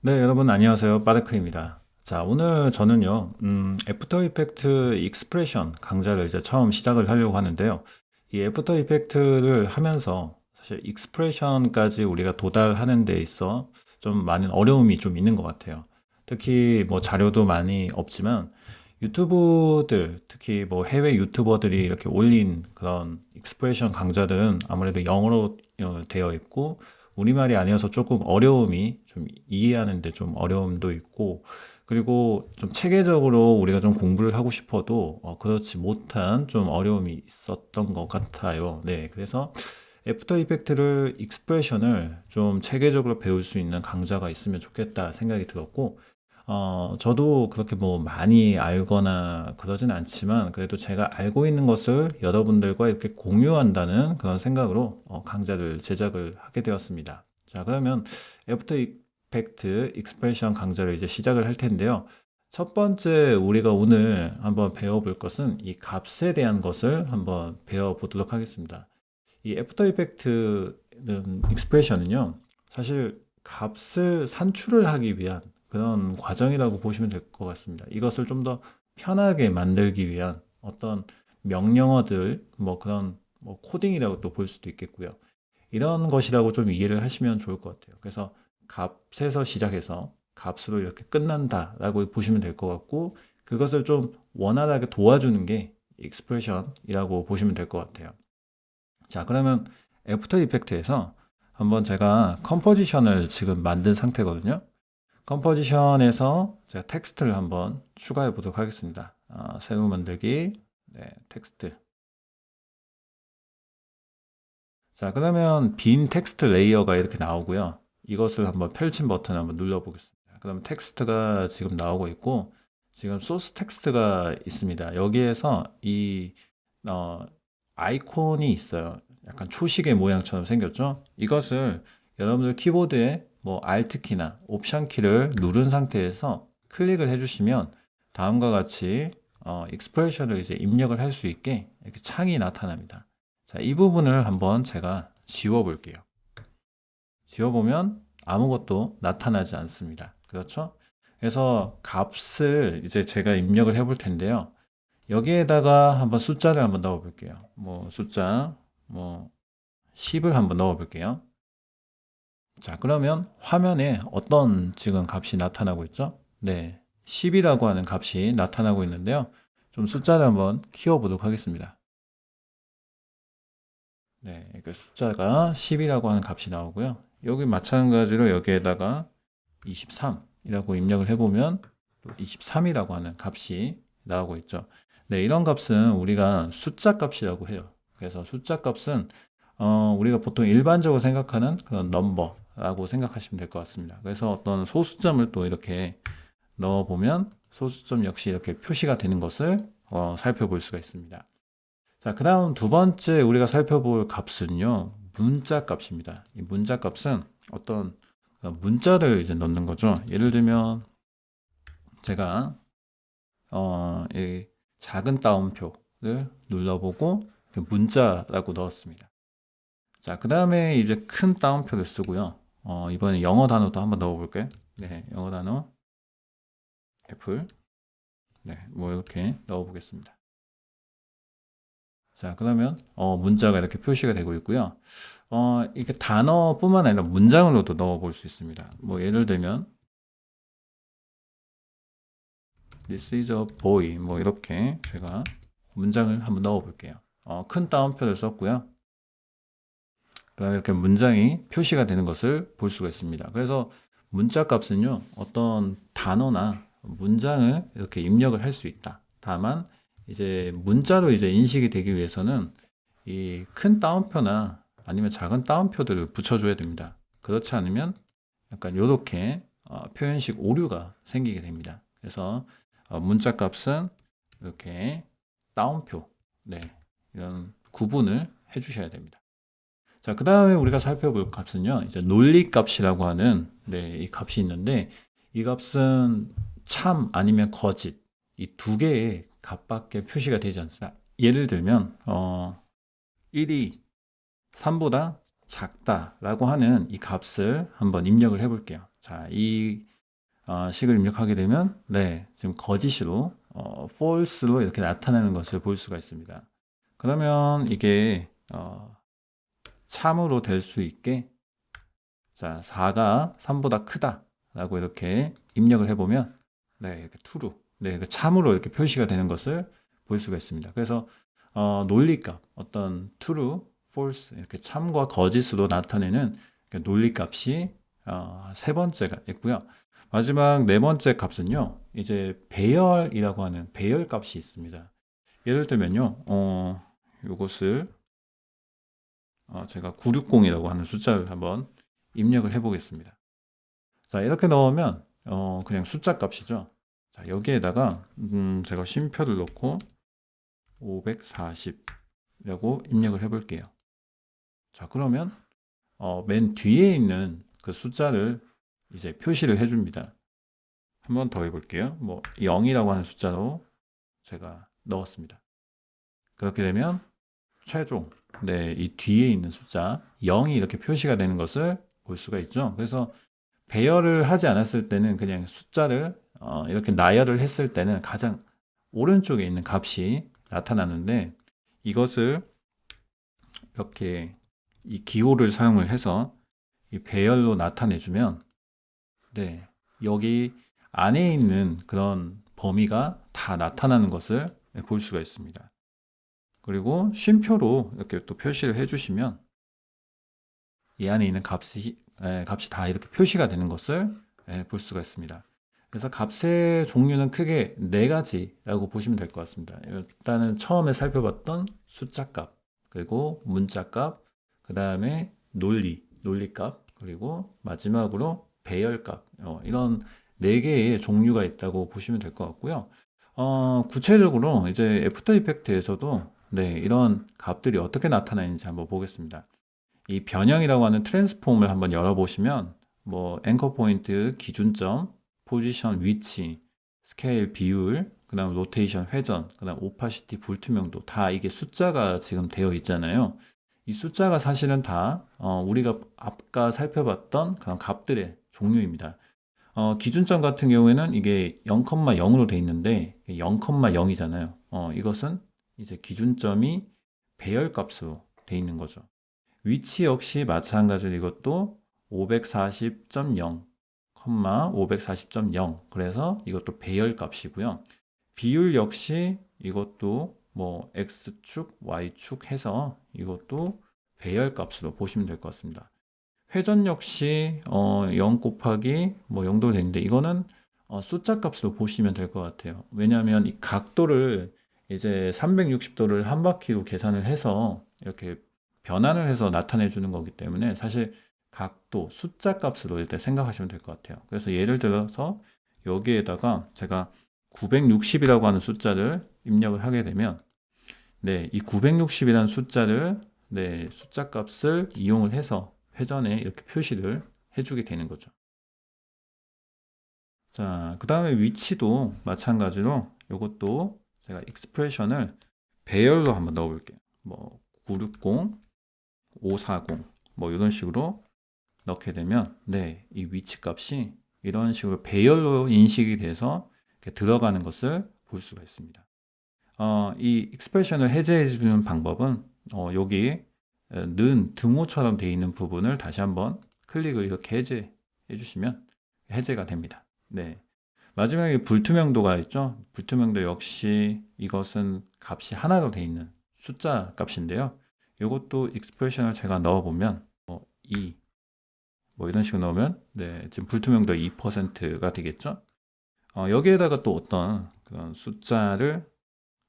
네, 여러분 안녕하세요. 빠르크입니다. 자, 오늘 저는요, 음, 애프터 이펙트 익스프레션 강좌를 이제 처음 시작을 하려고 하는데요. 이 애프터 이펙트를 하면서 사실 익스프레션까지 우리가 도달하는 데 있어 좀 많은 어려움이 좀 있는 것 같아요. 특히 뭐 자료도 많이 없지만 유튜브들, 특히 뭐 해외 유튜버들이 이렇게 올린 그런 익스프레션 강좌들은 아무래도 영어로 어, 되어 있고 우리말이 아니어서 조금 어려움이 좀 이해하는데 좀 어려움도 있고 그리고 좀 체계적으로 우리가 좀 공부를 하고 싶어도 어, 그렇지 못한 좀 어려움이 있었던 것 같아요. 네, 그래서 애프터 이펙트를 익스프레션을 좀 체계적으로 배울 수 있는 강좌가 있으면 좋겠다 생각이 들었고 어, 저도 그렇게 뭐 많이 알거나 그러진 않지만 그래도 제가 알고 있는 것을 여러분들과 이렇게 공유한다는 그런 생각으로 어, 강좌를 제작을 하게 되었습니다. 자, 그러면 애프터 이펙트 익스프레션 강좌를 이제 시작을 할 텐데요. 첫 번째 우리가 오늘 한번 배워볼 것은 이 값에 대한 것을 한번 배워보도록 하겠습니다. 이 애프터 이펙트는 익스프레션은요. 사실 값을 산출을 하기 위한 그런 과정이라고 보시면 될 것 같습니다. 이것을 좀 더 편하게 만들기 위한 어떤 명령어들, 뭐 그런 뭐 코딩이라고 또 볼 수도 있겠고요. 이런 것이라고 좀 이해를 하시면 좋을 것 같아요. 그래서 값에서 시작해서 값으로 이렇게 끝난다라고 보시면 될 것 같고 그것을 좀 원활하게 도와주는 게 익스프레션이라고 보시면 될 것 같아요. 자, 그러면 애프터 이펙트에서 한번 제가 컴포지션을 지금 만든 상태거든요. 컴포지션에서 제가 텍스트를 한번 추가해 보도록 하겠습니다. 아, 새로 만들기, 네, 텍스트. 자, 그러면 빈 텍스트 레이어가 이렇게 나오고요. 이것을 한번 펼친 버튼 한번 눌러 보겠습니다. 그러면 텍스트가 지금 나오고 있고, 지금 소스 텍스트가 있습니다. 여기에서 이, 어, 아이콘이 있어요. 약간 초시계 모양처럼 생겼죠? 이것을 여러분들 키보드에 뭐 Alt 키나 옵션 키를 누른 상태에서 클릭을 해주시면 다음과 같이 어, 익스프레션을 이제 입력을 할 수 있게 이렇게 창이 나타납니다. 자, 이 부분을 한번 제가 지워 볼게요. 지워 보면 아무것도 나타나지 않습니다. 그렇죠? 그래서 값을 이제 제가 입력을 해 볼 텐데요. 여기에다가 한번 숫자를 한번 넣어 볼게요. 뭐 숫자 뭐 10을 한번 넣어 볼게요. 자, 그러면 화면에 어떤 지금 값이 나타나고 있죠? 네. 10이라고 하는 값이 나타나고 있는데요. 좀 숫자를 한번 키워보도록 하겠습니다. 네. 그 숫자가 10이라고 하는 값이 나오고요. 여기 마찬가지로 여기에다가 23이라고 입력을 해보면 23이라고 하는 값이 나오고 있죠. 네. 이런 값은 우리가 숫자 값이라고 해요. 그래서 숫자 값은 어, 우리가 보통 일반적으로 생각하는 그런 넘버, 라고 생각하시면 될 것 같습니다. 그래서 어떤 소수점을 또 이렇게 넣어 보면 소수점 역시 이렇게 표시가 되는 것을 어, 살펴볼 수가 있습니다. 자, 그 다음 두 번째 우리가 살펴볼 값은요, 문자 값입니다. 이 문자 값은 어떤 문자를 이제 넣는 거죠. 예를 들면, 제가, 어, 이 작은 따옴표를 눌러보고 문자라고 넣었습니다. 자, 그 다음에 이제 큰 따옴표를 쓰고요. 어, 이번에 영어 단어도 한번 넣어볼게요. 네, 영어 단어. 애플. 네, 뭐 이렇게 넣어보겠습니다. 자, 그러면 어, 문자가 이렇게 표시가 되고 있고요. 어, 이게 단어뿐만 아니라 문장으로도 넣어볼 수 있습니다. 뭐 예를 들면 This is a boy. 뭐 이렇게 제가 문장을 한번 넣어볼게요. 어, 큰 따옴표를 썼고요. 그다음에 이렇게 문장이 표시가 되는 것을 볼 수가 있습니다. 그래서 문자 값은요, 어떤 단어나 문장을 이렇게 입력을 할 수 있다. 다만, 이제 문자로 이제 인식이 되기 위해서는 이 큰 따옴표나 아니면 작은 따옴표들을 붙여줘야 됩니다. 그렇지 않으면 약간 이렇게 어, 표현식 오류가 생기게 됩니다. 그래서 어, 문자 값은 이렇게 따옴표, 네, 이런 구분을 해주셔야 됩니다. 자, 그 다음에 우리가 살펴볼 값은요, 이제 논리 값이라고 하는, 네, 이 값이 있는데, 이 값은 참 아니면 거짓, 이 두 개의 값밖에 표시가 되지 않습니다. 예를 들면, 어, 1이 3보다 작다라고 하는 이 값을 한번 입력을 해 볼게요. 자, 이 어, 식을 입력하게 되면 네, 지금 거짓으로 어, false로 이렇게 나타나는 것을 볼 수가 있습니다. 그러면 이게 어, 참으로 될 수 있게 자, 4가 3보다 크다라고 이렇게 입력을 해보면 네, 이렇게 true로 네, 그 참으로 이렇게 표시가 되는 것을 볼 수가 있습니다. 그래서 어, 논리값 어떤 true, false 이렇게 참과 거짓으로 나타내는 그 논리값이 어, 세 번째가 있고요. 마지막 네 번째 값은요. 이제 배열이라고 하는 배열 값이 있습니다. 예를 들면요. 어, 요것을 어, 제가 960이라고 하는 숫자를 한번 입력을 해 보겠습니다. 자, 이렇게 넣으면 어, 그냥 숫자 값이죠. 자, 여기에다가 음, 제가 쉼표를 넣고 540이라고 입력을 해 볼게요. 자, 그러면 어, 맨 뒤에 있는 그 숫자를 이제 표시를 해 줍니다. 한번 더 해볼게요. 뭐 0이라고 하는 숫자로 제가 넣었습니다. 그렇게 되면 최종 네, 이 뒤에 있는 숫자 0이 이렇게 표시가 되는 것을 볼 수가 있죠. 그래서 배열을 하지 않았을 때는 그냥 숫자를 어, 이렇게 나열을 했을 때는 가장 오른쪽에 있는 값이 나타나는데 이것을 이렇게 이 기호를 사용을 해서 이 배열로 나타내주면 네, 여기 안에 있는 그런 범위가 다 나타나는 것을 볼 수가 있습니다. 그리고 쉼표로 이렇게 또 표시를 해주시면 이 안에 있는 값이 에, 값이 다 이렇게 표시가 되는 것을 에, 볼 수가 있습니다. 그래서 값의 종류는 크게 네 가지라고 보시면 될 것 같습니다. 일단은 처음에 살펴봤던 숫자 값, 그리고 문자 값, 그 다음에 논리, 논리 값, 그리고 마지막으로 배열 값 어, 이런 네 개의 종류가 있다고 보시면 될 것 같고요. 어, 구체적으로 이제 애프터 이펙트에서도 네, 이런 값들이 어떻게 나타나는지 한번 보겠습니다. 이 변형이라고 하는 트랜스폼을 한번 열어보시면 뭐 앵커 포인트, 기준점, 포지션, 위치, 스케일, 비율, 그 다음 로테이션, 회전, 그 다음 오파시티, 불투명도 다 이게 숫자가 지금 되어 있잖아요. 이 숫자가 사실은 다 어, 우리가 아까 살펴봤던 그런 값들의 종류입니다. 어, 기준점 같은 경우에는 이게 0,0으로 돼 있는데 0,0이잖아요. 어, 이것은 이제 기준점이 배열 값으로 돼 있는 거죠. 위치 역시 마찬가지로 이것도 540.0, 540.0 그래서 이것도 배열 값이고요. 비율 역시 이것도 뭐 x축, y축 해서 이것도 배열 값으로 보시면 될 것 같습니다. 회전 역시 어, 0 곱하기 뭐 0도 되는데 이거는 어, 숫자 값으로 보시면 될 것 같아요. 왜냐하면 이 각도를 이제 360도를 한 바퀴로 계산을 해서 이렇게 변환을 해서 나타내 주는 거기 때문에 사실 각도 숫자 값으로 일단 생각하시면 될 것 같아요. 그래서 예를 들어서 여기에다가 제가 960이라고 하는 숫자를 입력을 하게 되면 네, 이 960이라는 숫자를 네, 숫자 값을 이용을 해서 회전에 이렇게 표시를 해주게 되는 거죠. 자, 그 다음에 위치도 마찬가지로 이것도 제가 익스프레션을 배열로 한번 넣어 볼게요. 뭐, 960, 540, 뭐, 이런 식으로 넣게 되면, 네, 이 위치 값이 이런 식으로 배열로 인식이 돼서 들어가는 것을 볼 수가 있습니다. 어, 이 익스프레션을 해제해 주는 방법은, 어, 여기 는 등호처럼 되어 있는 부분을 다시 한번 클릭을 이렇게 해제해 주시면 해제가 됩니다. 네. 마지막에 불투명도가 있죠. 불투명도 역시 이것은 값이 하나로 되어 있는 숫자 값인데요. 이것도 익스프레션을 제가 넣어보면 뭐 2, 뭐 이런 식으로 넣으면 네, 지금 불투명도 2%가 되겠죠. 어, 여기에다가 또 어떤 그런 숫자를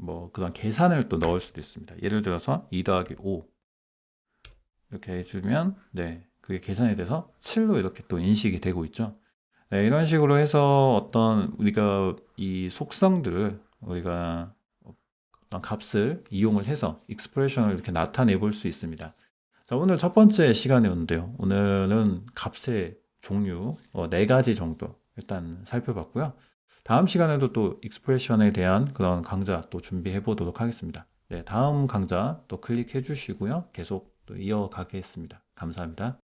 뭐 그런 계산을 또 넣을 수도 있습니다. 예를 들어서 2 더하기 5 이렇게 해주면 네 그게 계산이 돼서 7로 이렇게 또 인식이 되고 있죠. 네, 이런 식으로 해서 어떤 우리가 이 속성들을 우리가 어떤 값을 이용을 해서 익스프레션을 이렇게 나타내 볼 수 있습니다. 자, 오늘 첫 번째 시간이었는데요. 오늘은 값의 종류 어, 네 가지 정도 일단 살펴봤고요. 다음 시간에도 또 익스프레션에 대한 그런 강좌 또 준비해 보도록 하겠습니다. 네, 다음 강좌 또 클릭해 주시고요. 계속 또 이어가겠습니다. 감사합니다.